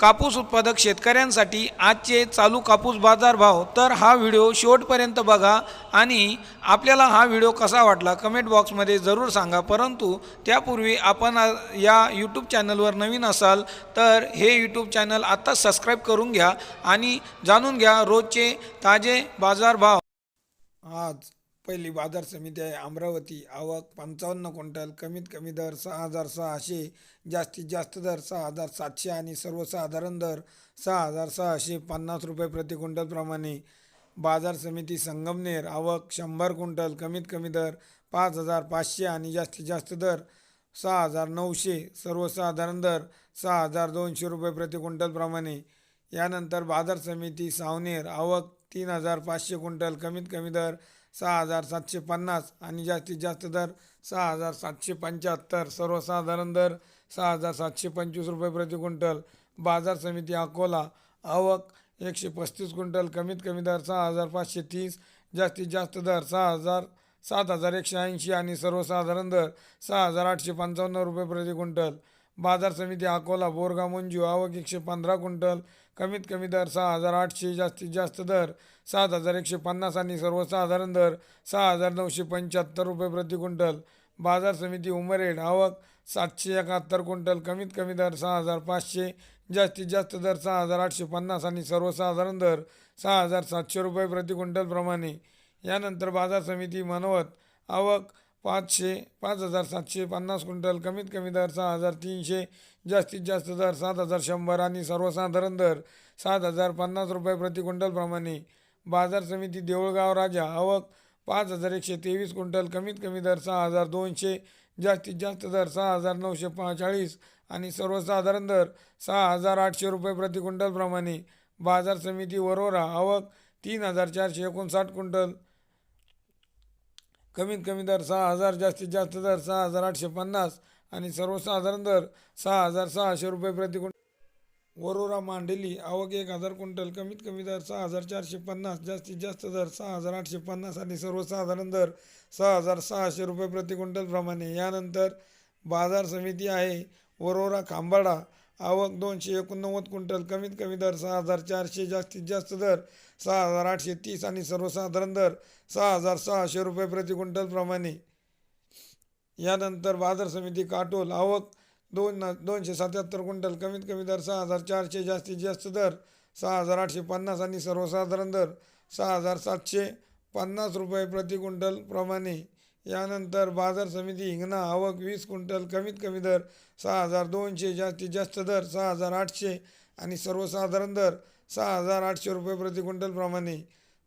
कापूस उत्पादक शेतकऱ्यांसाठी आजचे चालू कापूस बाजार भाव. तर हा व्हिडिओ शेवटपर्यंत बघा आणि आपल्याला हा व्हिडिओ कसा वाटला कमेंट बॉक्समध्ये जरूर सांगा. परंतु त्यापूर्वी आपण या यूट्यूब चॅनलवर नवीन असाल तर हे यूट्यूब चॅनल आत्ताच सबस्क्राईब करून घ्या आणि जाणून घ्या रोजचे ताजे बाजारभाव आज पहिली बाजार समिती आहे. अमरावती आवक पंचावन्न क्विंटल कमीत कमी दर सहा हजार सहाशे जास्तीत जास्त दर सहा हजार सातशे आणि सर्वसाधारण दर सहा हजार सहाशे पन्नास रुपये प्रति क्विंटलप्रमाणे बाजार समिती संगमनेर आवक शंभर क्विंटल कमीत कमी दर पाच हजार पाचशे आणि जास्तीत जास्त दर सहा हजार नऊशे सर्वसाधारण दर सहा हजार दोनशे रुपये प्रति क्विंटलप्रमाणे यानंतर बाजार समिती सावनेर आवक तीन हजार पाचशे क्विंटल कमीत कमी दर सहा हजार सातशे पन्नास आणि जास्तीत जास्त दर सहा हजार सातशे पंच्याहत्तर. सर्वसाधारण दर सहा हजार सातशे पंचवीस रुपये प्रति क्विंटल. बाजार समिती अकोला आवक एकशे पस्तीस क्विंटल कमीत कमी दर सहा हजार पाचशे तीस जास्तीत जास्त दर सहा हजार सात हजार एकशे ऐंशी आणि सर्वसाधारण दर सहा हजार आठशे पंचावन्न रुपये प्रति क्विंटल. बाजार समिती अकोला बोरगा मंजू आवक एकशे पंधरा क्विंटल कमीत कमी दर सहा हजार आठशे जास्तीत जास्त दर सात हजार एकशे पन्नास आणि सर्वसाधारण दर सहा हजार नऊशे पंच्याहत्तर रुपये प्रति क्विंटल. बाजार समिती उमरेड आवक सातशे एकाहत्तर क्विंटल कमीत कमी दर सहा हजार पाचशे जास्तीत जास्त दर सहा हजार आठशे पन्नास आणि सर्वसाधारण दर सहा हजार सातशे रुपये प्रति क्विंटलप्रमाणे यानंतर बाजार समिती मनवत आवक पाचशे पाच हजार सातशे पन्नास क्विंटल कमीत कमी दर सहा हजार तीनशे जास्तीत जास्त दर सात हजार शंभर आणि सर्वसाधारण दर सात हजार पन्नास रुपये प्रति क्विंटलप्रमाणे बाजार समिती देऊळगाव राजा आवक पाच हजार एकशे तेवीस क्विंटल कमीत कमी दर सहा हजार दोनशे जास्तीत जास्त दर सहा हजार नऊशे पंचेचाळीस आणि सर्वसाधारण दर सहा हजार आठशे रुपये प्रति क्विंटलप्रमाणे बाजार समिती वरोरा आवक तीन हजार चारशे एकोणसाठ क्विंटल कमीत कमी दर सहा हजार जास्तीत जास्त दर सहा हजार आठशे पन्नास आणि सर्वसाधारण दर सहा हजार सहाशे रुपये प्रति वरोरा मांडेली. आवक एक हजार क्विंटल. कमीत कमी दर सहा हजार चारशे पन्नास. जास्तीत जास्त दर सहा हजार आठशे पन्नास आणि सर्वसाधारण दर सहा हजार सहाशे रुपये प्रति यानंतर बाजार समिती आहे. वरोरा खांबाडा. आवक दोनशे एकोणनव्वद क्विंटल. कमीत कमी दर सहा हजार चारशे. जास्तीत जास्त दर सहा हजार आठशे तीस आणि सर्वसाधारण दर सहा हजार सहाशे रुपये प्रति यानंतर बाजार समिती काटोल आवक दोन दोनशे सत्याहत्तर क्विंटल कमीत कमी दर सहा हजार चारशे जास्तीत जास्त दर सहा हजार आठशे पन्नास आणि सर्वसाधारण दर सहा हजार सातशे पन्नास रुपये प्रति क्विंटल प्रमाणे. यानंतर बाजार समिती हिंगणा आवक वीस क्विंटल कमीत कमी दर सहा हजार दोनशे जास्तीत जास्त दर सहा हजार आठशे आणि सर्वसाधारण दर सहा हजार आठशे रुपये प्रति क्विंटल प्रमाणे.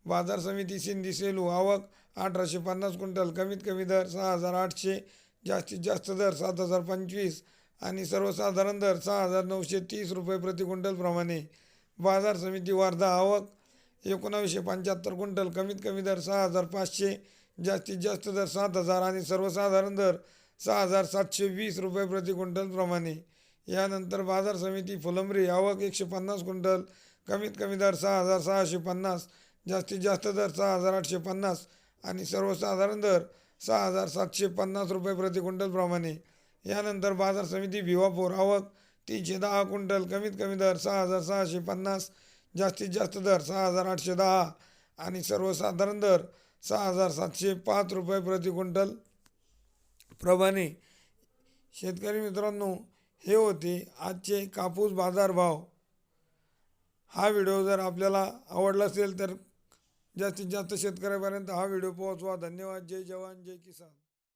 बाजार समिती सिंधी सेलू आवक अठराशे पन्नास क्विंटल कमीत कमी दर सहा हजार आठशे जास्तीत जास्त दर सात हजार पंचवीस आणि सर्वसाधारण दर सहा हजार नऊशे तीस रुपये प्रति क्विंटलप्रमाणे बाजार समिती वार्धा आवक एकोणावीसशे पंच्याहत्तर क्विंटल कमीत कमी दर सहा हजार पाचशे जास्तीत जास्त दर सात हजार आणि सर्वसाधारण दर सहा हजार सातशे वीस रुपये प्रति क्विंटलप्रमाणे यानंतर बाजार समिती फुलंबरी आवक एकशे पन्नास क्विंटल कमीत कमी दर सहा हजार सहाशे पन्नास जास्तीत जास्त दर सहा हजार आठशे पन्नास आणि सर्वसाधारण दर सहा हजार सातशे पन्नास रुपये प्रति क्विंटलप्रमाणे यानंतर बाजार समिती भिवापूर आवक तीनशे दहा क्विंटल कमीत कमी दर सहा हजार सहाशे पन्नास जास्तीत जास्त दर सहा हजार आठशे दहा आणि सर्वसाधारण दर सहा हजार सातशे पाच रुपये प्रति क्विंटल प्रमाणे. शेतकरी मित्रांनो हे होते आजचे कापूस बाजारभाव हा व्हिडिओ जर आपल्याला आवडला असेल तर जास्तीत जास्त शेतकऱ्यापर्यंत हा व्हिडिओ पोहोचवा. धन्यवाद. जय जवान जय किसान.